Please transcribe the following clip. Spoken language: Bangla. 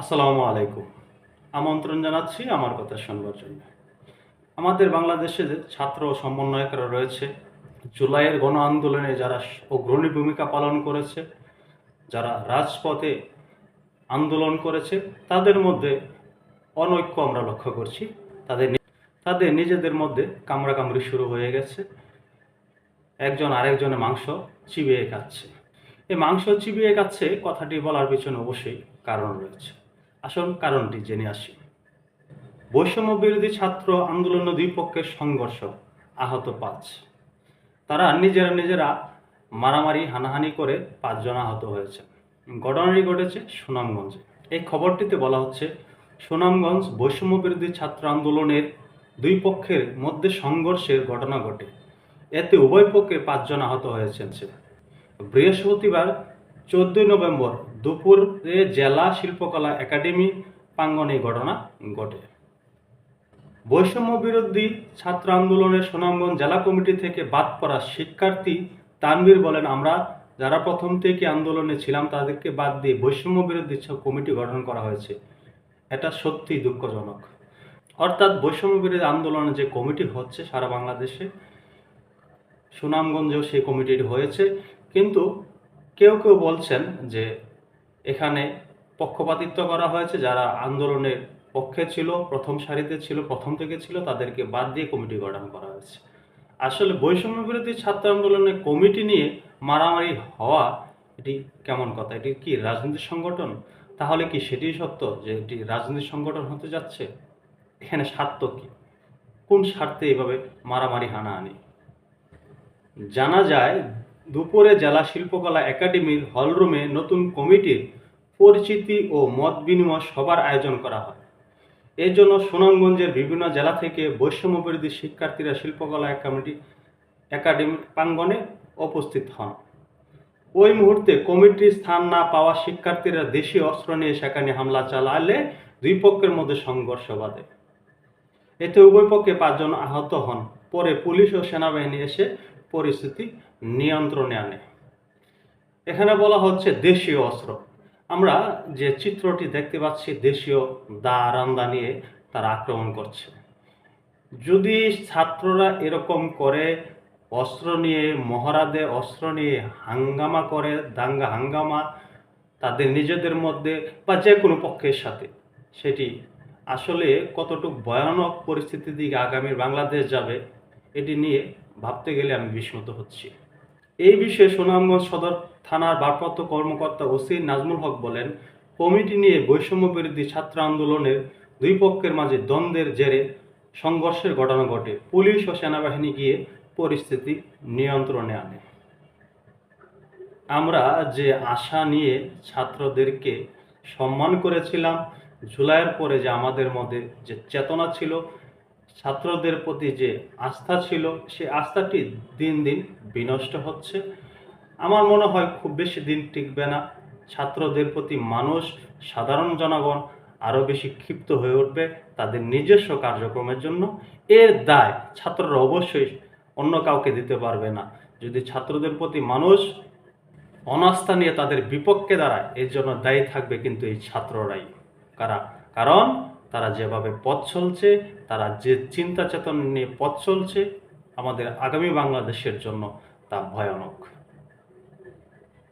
আসসালামু আলাইকুম। আমন্ত্রণ জানাচ্ছি আমার কথা শুনবার জন্য। আমাদের বাংলাদেশে যে ছাত্র সমন্বয়করা রয়েছে, জুলাইয়ের গণ আন্দোলনে যারা অগ্রণী ভূমিকা পালন করেছে, যারা রাজপথে আন্দোলন করেছে, তাদের মধ্যে অনৈক্য আমরা লক্ষ্য করছি। তাদের তাদের নিজেদের মধ্যে কামড়াকামড়ি শুরু হয়ে গেছে। একজন আরেকজনের মাংস চিবিয়ে খাচ্ছে। এই মাংস চিবিয়ে খাচ্ছে কথাটি বলার পিছনে অবশ্যই কারণ রয়েছে। আসল কারণটি জেনে আসি। বৈষম্য বিরোধী ছাত্র আন্দোলনের দুই পক্ষের সংঘর্ষ আহত পাঁচ। তারা নিজেরা নিজেরা মারামারি, হানাহানি করে পাঁচজন আহত হয়েছে ঘটনাটি ঘটেছে সুনামগঞ্জে। এই খবরটিতে বলা হচ্ছে, সুনামগঞ্জ বৈষম্য বিরোধী ছাত্র আন্দোলনের দুই পক্ষের মধ্যে সংঘর্ষের ঘটনা ঘটে। এতে উভয় পক্ষে পাঁচজন আহত হয়েছেন বৃহস্পতিবার চোদ্দই নভেম্বর দুপুরে জেলা শিল্পকলা একাডেমি প্রাঙ্গনে ঘটনা ঘটে। বৈষম্য বিরোধী ছাত্র আন্দোলনের সুনামগঞ্জ জেলা কমিটি থেকে বাদ পড়া শিক্ষার্থী তানভীর বলেন, আমরা যারা প্রথম থেকে আন্দোলনে ছিলাম, তাদেরকে বাদ দিয়ে বৈষম্য বিরোধী কমিটি গঠন করা হয়েছে। এটা সত্যি দুঃখজনক। অর্থাৎ বৈষম্য বিরোধী আন্দোলনে যে কমিটি হচ্ছে সারা বাংলাদেশে, সুনামগঞ্জেও সেই কমিটিটি হয়েছে। কিন্তু কেউ কেউ বলছেন যে এখানে পক্ষপাতিত্ব করা হয়েছে। যারা আন্দোলনের পক্ষে ছিল, প্রথম সারিতে ছিল, প্রথম থেকে ছিল, তাদেরকে বাদ দিয়ে কমিটি গঠন করা হয়েছে। আসলে বৈষম্য বিরোধী ছাত্র আন্দোলনের কমিটি নিয়ে মারামারি হওয়া, এটি কেমন কথা? এটি কি রাজনৈতিক সংগঠন? তাহলে কি সেটি সত্য যে এটি রাজনৈতিক সংগঠন হতে যাচ্ছে? এখানে স্বার্থ কি? কোন স্বার্থে এভাবে মারামারি হানাহানি? জানা যায়, দুপুরে জেলা শিল্পকলা একাডেমির হলরুমে নতুন কমিটির পরিচিতি ও মত বিনিময় সভার আয়োজন করা হয়। এর জন্য সুনামগঞ্জের বিভিন্ন জেলা থেকে বৈষম্য বিরোধী শিক্ষার্থীরা শিল্পকলা কমিটি, একাডেমি প্রাঙ্গনে উপস্থিত হন। ওই মুহূর্তে কমিটির স্থান না পাওয়া শিক্ষার্থীরা দেশীয় অস্ত্র নিয়ে সেখানে হামলা চালালে দুই পক্ষের মধ্যে সংঘর্ষ বাধে। এতে উভয় পক্ষে পাঁচজন আহত হন। পরে পুলিশ ও সেনাবাহিনী এসে পরিস্থিতি নিয়ন্ত্রণে আনে। এখানে বলা হচ্ছে দেশীয় অস্ত্র। আমরা যে চিত্রটি দেখতে পাচ্ছি, দেশীয় দা রান্দা নিয়ে তারা আক্রমণ করছে। যদি ছাত্ররা এরকম করে অস্ত্র নিয়ে মহড়া দেয় অস্ত্র নিয়ে হাঙ্গামা করে, দাঙ্গা হাঙ্গামা তাদের নিজেদের মধ্যে বা যে কোনো পক্ষের সাথে, সেটি আসলে কতটুকু ভয়ানক পরিস্থিতির দিকে আগামী বাংলাদেশ যাবে, এটি নিয়ে ভাবতে গেলে আমি বিস্মিত হচ্ছি। এই বিষয়ে সুনামগঞ্জ সদর থানার ভারপ্রাপ্ত কর্মকর্তা ওসি নাজমুল হক বলেন, কমিটি নিয়ে বৈষম্য বিরোধী ছাত্র আন্দোলনের দুই পক্ষের মাঝে দ্বন্দ্বের জেরে সংঘর্ষের ঘটনা ঘটে। পুলিশ ও সেনাবাহিনী গিয়ে পরিস্থিতি নিয়ন্ত্রণে আনে। আমরা যে আশা নিয়ে ছাত্রদেরকে সম্মান করেছিলাম, জুলাইয়ের পরে যে আমাদের মধ্যে যে চেতনা ছিল, ছাত্রদের প্রতি যে আস্থা ছিল, সে আস্থাটি দিন দিন বিনষ্ট হচ্ছে। আমার মনে হয় খুব বেশি দিন টিকবে না। ছাত্রদের প্রতি মানুষ, সাধারণ জনগণ আরও বেশি ক্ষিপ্ত হয়ে উঠবে তাদের নিজস্ব কার্যক্রমের জন্য। এর দায় ছাত্ররা অবশ্যই অন্য কাউকে দিতে পারবে না। যদি ছাত্রদের প্রতি মানুষ অনাস্থা নিয়ে তাদের বিপক্ষে দাঁড়ায়, এর জন্য দায়ী থাকবে কিন্তু এই ছাত্ররাই। কারা? কারণ তারা যেভাবে পথ চলছে, তারা যে চিন্তা চেতনা নিয়ে পথ চলছে, আমাদের আগামী বাংলাদেশের জন্য তা ভয়ানক।